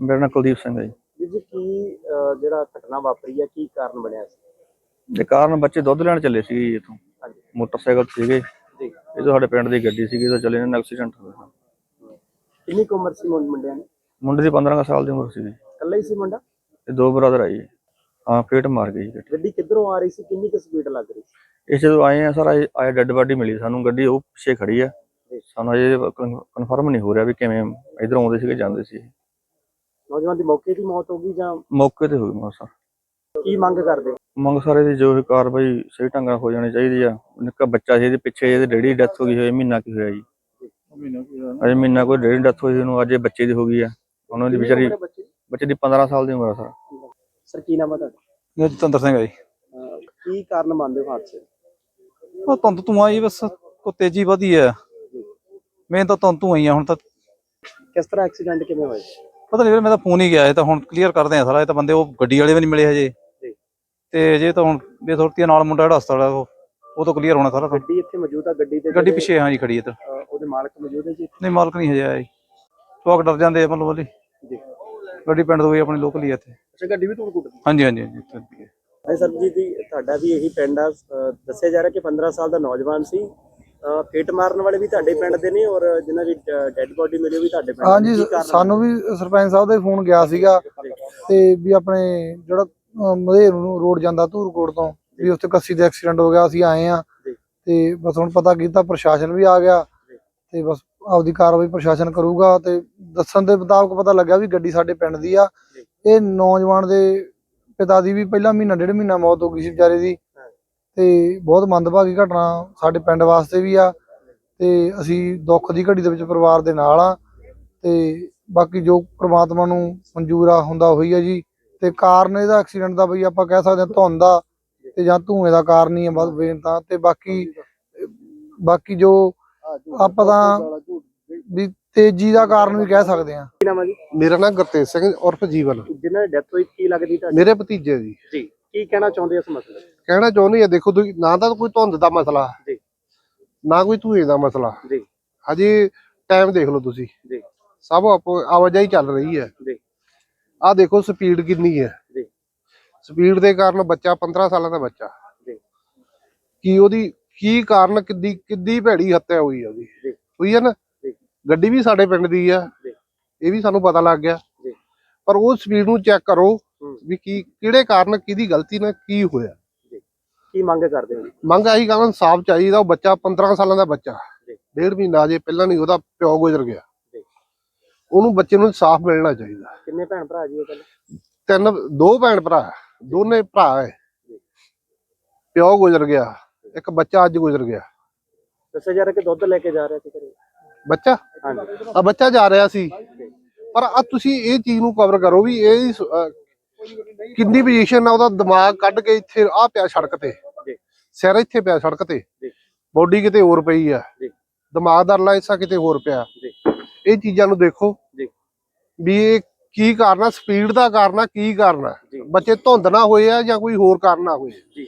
ਮੇਰਾ ਨਾਮ ਕੁਲਦੀਪ ਸਿੰਘ ਹੈ ਜੀ। ਵੀਰ ਜੀ ਕੀ ਅਹ, ਜਿਹੜਾ ਘਟਨਾ ਵਾਪਰੀ ਹੈ ਕੀ ਕਾਰਨ ਬਣਿਆ ਸੀ? ਦੇ ਕਾਰਨ ਬੱਚੇ ਦੁੱਧ ਲੈਣ ਚੱਲੇ ਸੀ ਜੀ ਇੱਥੋਂ। ਹਾਂਜੀ। ਮੋਟਰਸਾਈਕਲ ਸੀਗੇ। ਜੀ। ਇਹ ਤੋਂ ਸਾਡੇ ਪਿੰਡ ਦੀ ਗੱਡੀ ਸੀਗੀ ਤਾਂ ਚੱਲੇ ਨੇ ਐਕਸੀਡੈਂਟ ਹੋ ਗਿਆ। ਕਿੰਨੀ ਕੁ ਉਮਰ ਸੀ ਮੁੰ- ਮੁੰਡਿਆਂ ਦੀ? ਮੁੰਡੇ ਦੀ 15 ਕੁ ਸਾਲ ਦੀ ਉਮਰ ਸੀ ਇਕੱਲਾ ਹੀ ਸੀ ਮੁੰਡਾ? ਤੇ ਦੋ ਬ੍ਰਦਰ ਆਈ ਹਾਂ ਫੇਟ ਮਾਰ ਗਈ ਜੀ ਗੱਡੀ ਗੱਡੀ ਕਿੱਧਰੋਂ ਆ ਰਹੀ ਸੀ? ਕਿੰਨੀ ਕੁ ਸਪੀਡ ਲੱਗ ਰਹੀ ਸੀ? ਇਹ ਜਦੋਂ ਆਏ ਆ ਸਰ ਆਏ ਡੈੱਡ ਬਾਡੀ ਮਿਲੀ ਸਾਨੂੰ। ਗੱਡੀ ਉਹ ਪਿੱਛੇ ਖੜੀ ਆ। ਜੀ। ਸਾਨੂੰ ਅਜੇ ਕਨਫਰਮ ਨਹੀਂ ਹੋ ਰਿਹਾ ਵੀ ਕਿਵੇਂ ਇਧਰੋਂ ਆਉਂਦੇ ਸੀਗੇ ਜਾਂਦੇ ਸੀ। ਨੌਜਵਾਨ ਦੀ ਮੌਕੇ ਦੀ ਮੌਤ ਹੋ ਗਈ ਜਾਂ ਮੌਕੇ ਤੇ ਹੋ ਗਈ ਮੌਤ ਸਰ। ਕੀ ਮੰਗ ਕਰਦੇ? ਮੰਗ ਸਾਰੇ ਦੀ ਜੋ ਇਹ ਕਾਰਵਾਈ ਸਹੀ ਢੰਗ ਨਾਲ ਹੋ ਜਾਣੀ ਚਾਹੀਦੀ ਆ। ਨਿੱਕਾ ਬੱਚਾ ਸੀ ਇਹਦੇ ਪਿੱਛੇ ਇਹਦੇ ਡੈਡੀ ਦੀ ਡੈਥ ਹੋ ਗਈ ਹੋਈ ਮਹੀਨਾ ਕੀ ਹੋਇਆ ਜੀ। ਅਜੇ ਮਹੀਨਾ ਕੋਈ ਡੈਡੀ ਡੈਥ ਹੋਈ ਉਹਨੂੰ ਅੱਜ ਇਹ ਬੱਚੇ ਦੀ ਹੋ ਗਈ ਆ। ਉਹਨਾਂ ਦੀ ਵਿਚਾਰੀ ਬੱਚੇ ਦੀ? ਬੱਚੇ ਦੀ 15 ਸਾਲ ਦੀ ਉਮਰ ਆ ਸਰ। ਸਰ ਕੀ ਨਾਮ ਹੈ ਤੁਹਾਡਾ? ਇਹ ਜਤਿੰਦਰ ਸਿੰਘ ਆ ਜੀ। ਅਹ, ਕੀ ਕਾਰਨ ਮੰਨਦੇ ਹੋ ਹਾਦਸੇ ਦਾ? ਉਹ ਧੁੰਦ ਧੂਆਂ ਜੀ ਬਸ ਕੋ ਤੇਜ਼ੀ ਵਧੀ ਹੈ ਮੈਂ ਤਾਂ ਧੁੰਦ ਧੂਆਂ ਹੀ ਆ ਹੁਣ ਤਾਂ ਕਿਸ ਤਰ੍ਹਾਂ ਐਕਸੀਡੈਂਟ ਕਿਵੇਂ ਹੋਇਆ? ਪਤਾ ਨਹੀਂ ਵੀਰੇ ਮੈਂ ਤਾਂ ਫੋਨ ਹੀ ਗਿਆ ਇਹ ਤਾਂ ਹੁਣ ਕਲੀਅਰ ਕਰਦੇ ਆ ਸਾਰਾ ਇਹ ਤਾਂ ਬੰਦੇ ਉਹ ਗੱਡੀ ਵਾਲੇ ਵੀ ਨਹੀਂ ਮਿਲੇ ਹਜੇ। ਤੇ ਜੇ ਤਾਂ ਹੁਣ ਬੇਥੋਰਤੀ ਨਾਲ ਮੁੰਡਾ ਜਿਹੜਾ ਹਸਪਤਾਲ ਆ ਉਹ ਉਹ ਤਾਂ ਕਲੀਅਰ ਹੋਣਾ ਸਾਰਾ। ਗੱਡੀ ਇੱਥੇ ਮੌਜੂਦ ਆ ਗੱਡੀ ਤੇ ਗੱਡੀ ਪਿੱਛੇ ਹਾਂ ਜੀ ਖੜੀ ਇੱਧਰ। ਉਹਦੇ ਮਾਲਕ ਮੌਜੂਦ ਹੈ ਜੀ ਨਹੀਂ ਮਾਲਕ ਨਹੀਂ ਹਜੇ ਆਇਆ ਜੀ। ਚੌਕ ਡਰ ਜਾਂਦੇ ਆ ਮਤਲਬ ਵਾਲੀ ਜੀ। ਗੱਡੀ ਪਿੰਡ ਤੋਂ ਹੀ ਆਪਣੀ ਲੋਕਲ ਹੀ ਆ ਇੱਥੇ। ਅੱਛਾ ਗੱਡੀ ਵੀ ਧੂੜ ਕੁੱਟਦੀ ਹਾਂਜੀ ਹਾਂਜੀ ਹਾਂਜੀ ਇੱਥੇ ਹੀ ਹੈ। ਹਾਂ ਸਰਬਜੀਤ ਜੀ ਤੁਹਾਡਾ ਵੀ ਇਹੀ ਪਿੰਡ ਆ। ਦੱਸਿਆ ਜਾ ਰਿਹਾ ਕਿ 15 ਸਾਲ ਦਾ ਨੌਜਵਾਨ ਸੀ। ਫੇਟ ਮਾਰਨ ਵਾਲੇ ਵੀ ਤੁਹਾਡੇ ਪਿੰਡ ਦੇ ਨੇ ਔਰ ਜਿਨ੍ਹਾਂ ਦੀ ਡੈੱਡ ਬੋਡੀ ਮਿਲੀ ਉਹ ਵੀ ਤੁਹਾਡੇ ਪਿੰਡ। ਹਾਂਜੀ ਸਾਨੂੰ ਵੀ ਸਰਪੰਚ ਸਾਹਿਬ ਦਾ ਹੀ ਫੋਨ ਗਿਆ ਸੀਗਾ ਤੇ ਵੀ ਆਪਣੇ ਜਿਹੜਾ ਮਧੇਰ ਨੂੰ ਰੋਡ ਜਾਂਦਾ ਧੂਰਕੋਟ ਤੋਂ ਵੀ ਉੱਥੇ ਕੱਸੀ ਦਾ ਐਕਸੀਡੈਂਟ ਹੋ ਗਿਆ ਅਸੀਂ ਆਏ ਆ। ਤੇ ਬਸ ਹੁਣ ਪਤਾ ਕੀਤਾ ਪ੍ਰਸ਼ਾਸਨ ਵੀ ਆ ਗਿਆ ਤੇ ਬਸ ਆਪਦੀ ਕਾਰਵਾਈ ਪ੍ਰਸ਼ਾਸਨ ਕਰੂਗਾ ਤੇ ਦੱਸਣ ਦੇ ਮੁਤਾਬਕ ਪਤਾ ਲੱਗਿਆ ਵੀ ਗੱਡੀ ਸਾਡੇ ਪਿੰਡ ਦੀ ਆ। ਇਹ ਨੌਜਵਾਨ ਦੇ ਪਿਤਾ ਦੀ ਵੀ ਪਹਿਲਾ ਮਹੀਨਾ ਡੇਢ ਮਹੀਨਾ ਮੌਤ ਹੋ ਗਈ ਸੀ ਵਿਚਾਰੇ ਦੀ। ਤੇ ਬਹੁਤ ਮੰਦਭਾਗੀ ਘਟਨਾ ਸਾਡੇ ਪਿੰਡ ਵਾਸਤੇ ਵੀ ਆ ਤੇ ਅਸੀਂ ਦੁੱਖ ਦੀ ਘੜੀ ਦੇ ਵਿੱਚ ਪਰਿਵਾਰ ਦੇ ਨਾਲ ਆ ਤੇ ਬਾਕੀ ਜੋ ਪ੍ਰਮਾਤਮਾ ਨੂੰ ਮਨਜ਼ੂਰ ਆ ਹੁੰਦਾ ਹੋਈ ਆ ਜੀ। ਤੇ ਕਾਰਨ ਇਹਦਾ ਐਕਸੀਡੈਂਟ ਦਾ ਬਈ ਆਪਾਂ ਕਹਿ ਸਕਦੇ ਹਾਂ ਧੁੰਦ ਦਾ ਤੇ ਜਾਂ ਧੂਏ ਦਾ ਕਾਰਨ ਹੀ ਆ ਬਸ ਵੇਨ ਤਾਂ। ਤੇ ਬਾਕੀ ਬਾਕੀ ਜੋ ਆਪਾਂ ਤਾਂ ਵੀ ਤੇਜ਼ੀ ਦਾ ਕਾਰਨ ਵੀ ਕਹਿ ਸਕਦੇ ਆ ਮੇਰਾ ਨਾਮ ਗੁਰਤੇਜ ਸਿੰਘ ਉਰਫ ਜੀਵਨ ਜਿਨ੍ਹਾਂ ਦੀ ਡੈਥ ਹੋਈ ਕੀ ਲੱਗਦੀ ਤੁਹਾਡੀ? ਮੇਰੇ ਭਤੀਜੇ ਜੀ ਜੀ। ਕੀ ਕਹਿਣਾ ਚਾਹੁੰਦੇ ਇਸ ਮਸਲੇ 'ਤੇ? ਕਹਿਣਾ ਚਾਹੁੰਦੀ ਆ ਦੇਖੋ ਤੁਸੀਂ ਨਾ ਤਾਂ ਕੋਈ ਧੁੰਦ ਦਾ ਮਸਲਾ। ਜੀ। ਨਾ ਕੋਈ ਧੂਏ ਦਾ ਮਸਲਾ। ਜੀ। ਹਜੇ ਟਾਈਮ ਦੇਖ ਲਓ ਤੁਸੀਂ। ਜੀ। ਸਭ ਆਪੋ ਆਵਾਜਾਈ ਚੱਲ ਰਹੀ ਹੈ। ਜੀ। ਆਹ ਦੇਖੋ ਸਪੀਡ ਕਿੰਨੀ ਹੈ। ਜੀ। ਸਪੀਡ ਦੇ ਕਾਰਨ ਬੱਚਾ 15 ਸਾਲਾਂ ਦਾ ਬੱਚਾ। ਜੀ। ਕੀ ਉਹਦੀ ਕੀ ਕਾਰਨ ਕਿੱਦੀ ਕਿੱਦੀ ਭੈੜੀ ਹੱਤਿਆ ਹੋਈ ਆ ਉਹਦੀ। ਜੀ। ਹੋਈ ਹੈ ਨਾ? ਜੀ। ਗੱਡੀ ਵੀ ਸਾਡੇ ਪਿੰਡ ਦੀ ਆ। ਜੀ। ਇਹ ਵੀ ਸਾਨੂੰ ਪਤਾ ਲੱਗ ਗਿਆ। ਜੀ। ਪਰ ਉਹ ਸਪੀਡ ਨੂੰ ਚੈੱਕ ਕਰੋ। ਹੂੰ। ਵੀ ਕੀ ਕਿਹੜੇ ਕਾਰਨ ਕਿਹਦੀ ਗਲਤੀ ਨਾਲ ਕੀ ਹੋਇਆ? ਕੀ ਮੰਗ ਕਰਦੇ ਹੋ? ਮੰਗ ਆਹੀ ਕਾਰਨ ਇਨਸਾਫ ਚਾਹੀਦਾ ਉਹ ਬੱਚਾ 15 ਸਾਲਾਂ ਦਾ ਬੱਚਾ। ਡੇਢ ਮਹੀਨਾ ਜੇ ਪਹਿਲਾਂ ਨਹੀਂ ਉਹਦਾ ਪਿਓ ਗੁਜ਼ਰ ਗਿਆ। ਉਹਨੂੰ ਬੱਚੇ ਨੂੰ ਇਨਸਾਫ ਮਿਲਣਾ ਚਾਹੀਦਾ। ਕਿੰਨੇ ਭੈਣ ਭਰਾ ਜੀ ਉਹ ਤਿੰਨ ਦੋ ਭੈਣ ਭਰਾ ਦੋਨੇ ਭਰਾ ਹੈ ਪਿਓ ਗੁਜ਼ਰ ਗਿਆ ਇੱਕ ਬੱਚਾ ਅੱਜ ਗੁਜ਼ਰ ਗਿਆ। ਦੱਸਿਆ ਜਾ ਰਿਹਾ ਕਿ ਦੁੱਧ ਲੈ ਕੇ ਜਾ ਰਿਹਾ ਸੀ ਘਰੇ? ਬੱਚਾ? ਹਾਂਜੀ। ਆ ਬੱਚਾ ਜਾ ਰਿਹਾ ਸੀ। ਪਰ ਆ ਤੁਸੀਂ ਇਹ ਚੀਜ਼ ਨੂੰ ਕਵਰ ਕਰੋ ਵੀ ਇਹ ਕਿੰਨੀ ਪੋਜੀਸ਼ਨ ਆ ਉਹਦਾ ਦਿਮਾਗ ਕੱਢ ਕੇ ਇੱਥੇ ਆ ਪਿਆ ਸੜਕ ਤੇ। ਸਿਰ ਇੱਥੇ ਪਿਆ ਸੜਕ ਤੇ। ਬੋਡੀ ਕਿਤੇ ਹੋਰ ਪਈ ਆ। ਦਿਮਾਗ ਦਾ ਅਰਲਾ ਹਿੱਸਾ ਕਿਤੇ ਹੋਰ ਪਿਆ। ਇਹ ਚੀਜ਼ਾਂ ਨੂੰ ਦੇਖੋ। ਵੀ ਇਹ ਕੀ ਕਾਰਨ ਆ ਸਪੀਡ ਦਾ ਕਾਰਨ ਆ ਕੀ ਕਾਰਨ। ਬੱਚੇ ਧੁੰਦ ਨਾ ਹੋਏ ਆ ਜਾਂ ਕੋਈ ਹੋਰ ਕਾਰਨ ਨਾ ਹੋਏ। ਜੀ।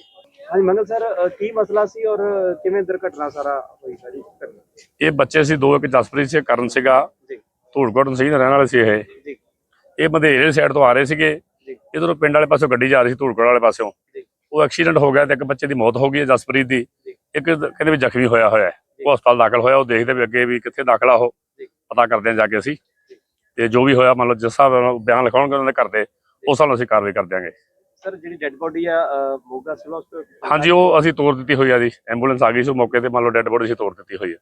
ਹਾਂਜੀ ਮੰਗਲ ਸਰ ਕੀ ਮਸਲਾ ਸੀ ਔਰ ਕਿਵੇਂ ਦੁਰਘਟਨਾ ਸਾਰਾ ਹੋਈ ਸਾਰੀ? ਇਹ ਬੱਚੇ ਸੀ ਦੋ ਇੱਕ ਜਸਪ੍ਰੀਤ ਸੀ ਕਰਨ ਸੀਗਾ। ਜੀ। ਧੂੜਕੋਟ ਸੀ ਰਹਿਣ ਵਾਲੇ ਸੀ ਇਹ। ਜੀ। ਇਹ ਮਧੇਰੇ ਸਾਈਡ ਤੋਂ ਆ ਰਹੇ ਸੀਗੇ। ਇਧਰੋਂ ਪਿੰਡ ਵਾਲੇ ਪਾਸੋਂ ਗੱਡੀ ਜਾ ਰਹੀ ਸੀ ਧੂੜਕੋਟ ਵਾਲੇ ਪਾਸਿਓਂ ਜੀ। ਉਹ ਐਕਸੀਡੈਂਟ ਹੋ ਗਿਆ ਤੇ ਇੱਕ ਬੱਚੇ ਦੀ ਮੌਤ ਹੋ ਗਈ ਹੈ ਜਸਪ੍ਰੀਤ ਦੀ। ਇੱਕ ਕਹਿੰਦੇ ਵੀ ਜ਼ਖਮੀ ਹੋਇਆ ਹੋਇਆ ਹੈ। ਉਹ ਹਸਪਤਾਲ ਦਾਖਲ ਹੋਇਆ ਉਹ ਦੇਖਦੇ ਵੀ ਅੱਗੇ ਵੀ ਕਿੱਥੇ ਦਾਖਲਾ ਉਹ। ਪਤਾ ਕਰਦੇ ਜਾ ਕੇ ਅਸੀਂ। ਤੇ ਜੋ ਵੀ ਹੋਇਆ ਮੰਨ ਲਓ ਜਿਸ ਹਿਸਾਬ ਬਿਆਨ ਲਿਖਾਉਣਗੇ ਉਹਨਾਂ ਦੇ ਘਰ ਦੇ ਉਸ ਹਿਸਾਬ ਨਾਲ ਅਸੀਂ ਕਾਰਵਾਈ ਕਰ ਦਿਆਂਗੇ। ਸਰ ਜਿਹੜੀ ਡੈੱਡ ਬੋਡੀ ਆ ਮੋਗਾ ਸਿਵਲ ਹਸਪਤਾਲ ਹਾਂਜੀ ਉਹ ਅਸੀਂ ਤੋੜ ਦਿੱਤੀ ਹੋਈ ਆ ਜੀ। ਐਂਬੂਲੈਂਸ ਆ ਗਈ ਸੀ ਮੌਕੇ ਤੇ ਮੰਨ ਲਓ ਡੈੱਡ ਬੋਡੀ ਸੀ ਤੋੜ ਦਿੱਤੀ ਹੋਈ ਹੈ